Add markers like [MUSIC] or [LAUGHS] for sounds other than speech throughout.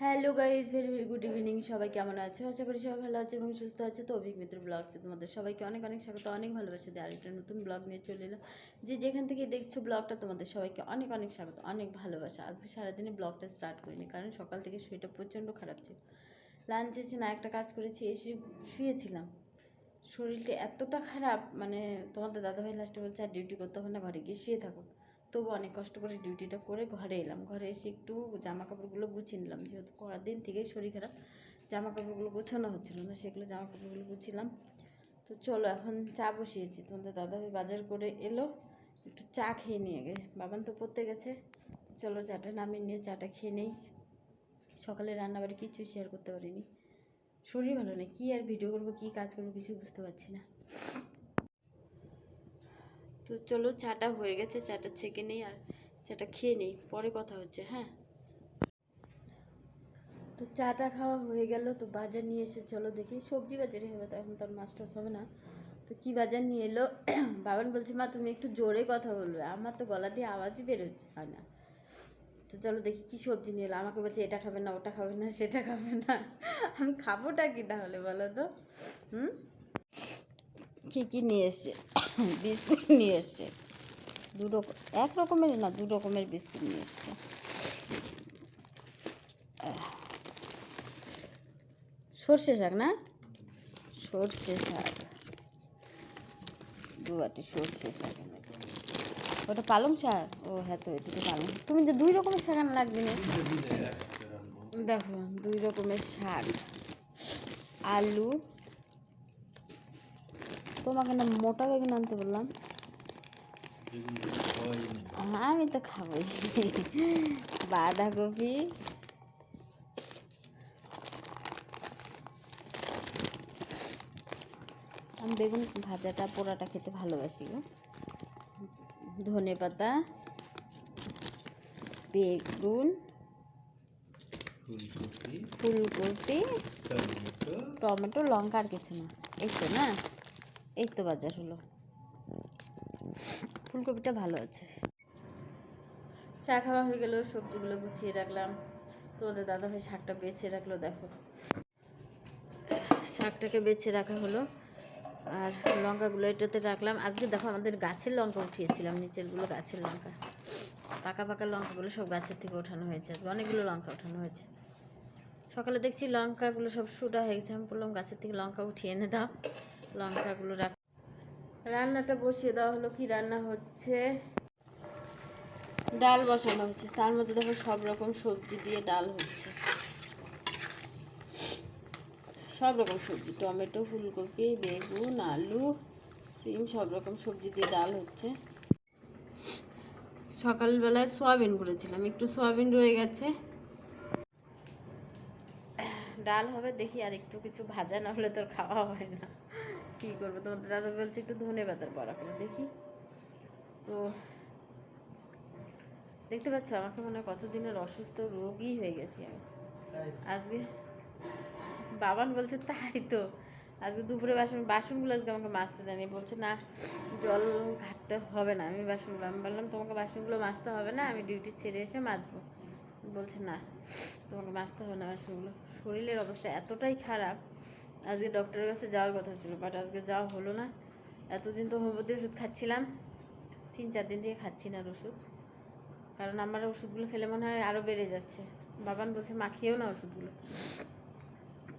Hello guys very very good evening সবাই কেমন আছো? আশা করি সবাই ভালো আছে এবং সুস্থ আছে। তো অভিক মিত্র ব্লগসে তোমাদের সবাইকে অনেক অনেক স্বাগত, অনেক ভালোবাসা দিয়ে আরেকটা নতুন ব্লগ নিয়ে চলে এলাম। যে যেখান থেকে দেখছ ব্লগটা তোমাদের সবাইকে অনেক অনেক স্বাগত, অনেক ভালোবাসা। আজকে সারাদিনে ব্লগটা স্টার্ট করিনি, কারণ সকাল থেকে শরীরটা প্রচণ্ড খারাপ ছিল। লাঞ্চ এসে না একটা কাজ করেছি, এসে শুয়েছিলাম। শরীরটা এতটা খারাপ মানে তোমাদের দাদাভাই লাস্টে বলছে আর ডিউটি করতে হবে না, ঘরে গিয়ে শুয়ে থাকো। তবু অনেক কষ্ট করে ডিউটিটা করে ঘরে এলাম। ঘরে এসে একটু জামা কাপড়গুলো গুছিয়ে নিলাম। যেহেতু পরের দিন থেকেই শরীর খারাপ জামা কাপড়গুলো গোছানো হচ্ছিল না, সেগুলো জামা কাপড়গুলো গুছিলাম। তো চলো এখন চা বসিয়েছি। তোমাদের দাদাভাই বাজার করে এলো, একটু চা খেয়ে নিয়ে গে, বাবান তো পড়তে গেছে। চলো চাটা নামিয়ে নিয়ে চাটা খেয়ে নেই। সকালে রান্নাবাড়ি কিছু শেয়ার করতে পারিনি। শরীর ভালো নেই, কী আর ভিডিও করব, কী কাজ করব কিছু বুঝতে পারছি না। তো চলো চাটা হয়ে গেছে, চাটা ছেঁকে নেই আর চাটা খেয়ে নেই, পরে কথা হচ্ছে হ্যাঁ? তো চাটা খাওয়া হয়ে গেল, তো বাজার নিয়ে এসে চলো দেখি, সবজি বাজারে হবে তো, এখন তো আর মাছ টাছ হবে না। তো কি বাজার নিয়ে এলো? [CLEARS THROAT] বাবান বলছে, মা, তুমি একটু জোরে কথা বলবে, আমার তো গলা দিয়ে আওয়াজই বেরোচ্ছে হয় না। তো চলো দেখি কি সবজি নিয়ে এলো, আমাকে বলছে, এটা খাবে না, ওটা খাবে না, সেটা খাবে না। [LAUGHS] আমি খাবোটা কি তাহলে বলো তো? হুম? কী কী নিয়ে এসছে? [COUGHS] বিস্কুট নিয়ে এসছে। দু রকম এক রকমের না দু রকমের বিস্কুট নিয়ে এসছে। সর্ষে শাক না? সর্ষে শাক। দু বাটি সর্ষে শাক ওটা পালং শাক? ও হ্যাঁ তো, এদিকে পালং। তুমি যে দুই রকমের শাক আনা লাগবে না? দেখো, দুই রকমের শাক। আলু তোমাকে না মোটা বেগুন আনতে বললাম। আমি তো খাবোই। বাঁধাকপি। আমি বেগুন ভাজাটা পোড়াটা খেতে ভালোবাসি গো। ধনে পাতা বেগুন ফুলকপি ফুলকপি টমেটো। টমেটো লঙ্কা আর কিছু না। এই তো না? এই তো বাজার হলো ফুলকপিটা ভালো আছে। চা খাওয়া হয়ে গেল, সবজিগুলো গুছিয়ে রাখলাম। তোমাদের দাদাভাই শাকটা বেছে রাখল, দেখো। শাকটাকে বেছে রাখা হলো। আর লঙ্কাগুলো এটাতে রাখলাম। আজকে দেখো আমাদের গাছের লঙ্কা উঠিয়েছিলাম, নিচেরগুলো গাছের লঙ্কা। পাকা পাকা লঙ্কাগুলো সব গাছের থেকে ওঠানো হয়েছে আজকে। অনেকগুলো লঙ্কা ওঠানো হয়েছে। সকালে দেখছি লঙ্কাগুলো সব শুটা হয়ে গেছে। আমি বললাম, গাছের থেকে লঙ্কা উঠিয়ে এনে দাও। লঙ্কাগুলো রাখ রান্নাটা বসিয়ে দেওয়া হলো। কি রান্না হচ্ছে? ডাল বসানো হচ্ছে। তার মধ্যে দেখো সব রকম সবজি দিয়ে ডাল হচ্ছে। সব রকম সবজি। টমেটো, ফুলকপি, বেগুন, আলু, সিম, সব রকম সবজি দিয়ে ডাল হচ্ছে। সকালবেলায় সোয়াবিন করেছিলাম। একটু সোয়াবিন রয়ে গেছে। ডাল হবে, দেখি আর একটু কিছু ভাজা না হলে তোর খাওয়া হয় না। কী করব? তোমাদের দাদা বলছে একটু ধনে পাতার বড়া করে দেখি। তো দেখতে পাচ্ছ আমাকে মনে হয় কতদিনের অসুস্থ রোগী হয়ে গেছি আমি। আজকে বাবান বলছে তাই তো। আজকে দুপুরে বাসন বাসনগুলো আজকে আমাকে মাজতে দেয়নি। বলছে না জল ঘাটতে হবে না। আমি বাসনগুলো আমি বললাম তোমাকে বাসনগুলো মাজতে হবে না আমি ডিউটি ছেড়ে এসে মাজবো। বলছে না তোমাকে মাজতে হবে না বাসনগুলো। শরীরের অবস্থা এতটাই খারাপ আজকে ডক্টরের কাছে যাওয়ার কথা ছিল বাট আজকে যাওয়া হলো না। এতদিন তো হোমিওপ্যাথি ওষুধ খাচ্ছিলাম। তিন চার দিন থেকে খাচ্ছি না ওষুধ। কারণ আমার ওষুধগুলো খেলে মনে হয় আরও বেড়ে যাচ্ছে। বাবান বলছে মাখিয়েও না ওষুধগুলো।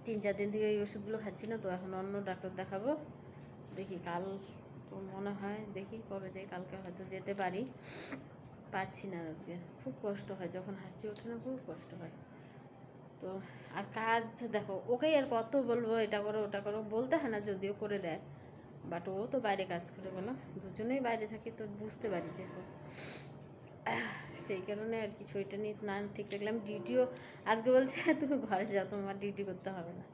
তিন চার দিন থেকে এই ওষুধগুলো খাচ্ছি না, তো এখন অন্য ডাক্তার দেখাবো। দেখি কাল তো মনে হয়, দেখি কবে যাই, কালকে হয়তো যেতে পারি। পারছি না আজকে। খুব কষ্ট হয়, যখন হাঁটছি ওঠে না, খুব কষ্ট হয়। তো আর কাজ, দেখো, ওকেই আর কত বলব, এটা করো, ওটা করো, বলতে হয় না, যদিও করে দেয়। বাট ও তো বাইরে কাজ করে বলো দুজনেই বাইরে থাকি তো বুঝতে পারি যে সেই কারণে আর কি শরীরটা নিয়ে না ঠিক রাখলাম। ডিউটিও আজকে বলছে, তুমি ঘরে যাও, তোমার ডিউটি করতে হবে না।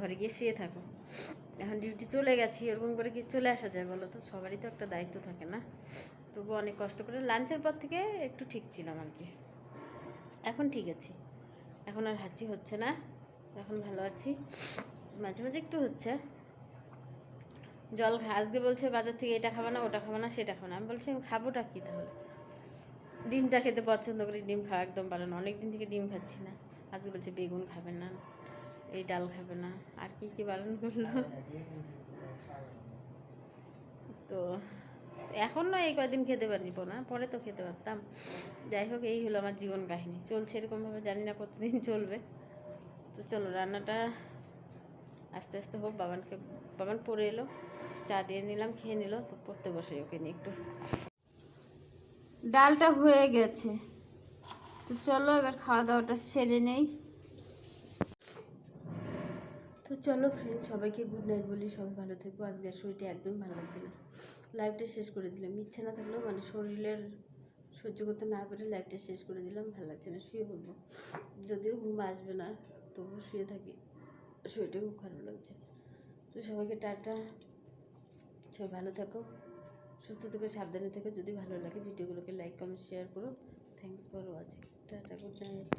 ঘরে গিয়ে শুয়ে থাকো। এখন ডিউটি চলে গেছি, এরকম করে কি চলে আসা যায় বলো তো? সবারই তো একটা দায়িত্ব থাকে না। তবু অনেক কষ্ট করে লাঞ্চের পর থেকে একটু ঠিক ছিলাম আর কি। এখন ঠিক আছি। এখন আর হাঁচি হচ্ছে না। এখন ভালো আছি। মাঝে মাঝে একটু হচ্ছে। জল আজকে বলছে বাজার থেকে এটা খাব না, ওটা খাব না, সেটা খাব না। আমি বলছি, আমি খাবোটা কী তাহলে? ডিমটা খেতে পছন্দ করি, ডিম খাওয়া একদম ভালো না। অনেক দিন থেকে ডিম খাচ্ছি না। আজকে বলছে বেগুন খাবে না, এই ডাল খাবে না। আর কি কি বারণ করল? তো এখন নয়, এই কয়দিন খেতে পারিব না, পরে তো খেতে পারতাম। যাই হোক, এই হলো আমার জীবন কাহিনী। চলছে এরকমভাবে জানি না কতদিন চলবে। তো চলো, রান্নাটা আস্তে আস্তে হোক, বাবানকে, বাবান পরে এলো, চা দিয়ে নিলাম, খেয়ে নিল, তো পড়তে বসে ওকে নিয়ে একটু। ডালটা হয়ে গেছে। তো চলো, এবার খাওয়া দাওয়াটা সেরে নেই। তো চলো ফ্রেন্ড সবাইকে গুড নাইট বলি, সবাই ভালো থেকো। আজকের শরীরটা একদম ভালো লাগছে না। লাইভটা শেষ করে দিলাম। ইচ্ছে না থাকলেও মানে শরীরের সহ্য করতে না পেরে লাইভটা শেষ করে দিলাম। ভালো লাগছে না, শুয়ে পড়ব। যদিও ঘুম আসবে না, তবুও শুয়ে থাকি। শরীরটা খুব খারাপ লাগছে। তো সবাইকে টাটা। সবাই ভালো থাকো, সুস্থ থেকো, সাবধানে থেকো। যদি ভালো লাগে ভিডিওগুলোকে লাইক কমেন্ট শেয়ার করো। Thanks for watching ta-ta good night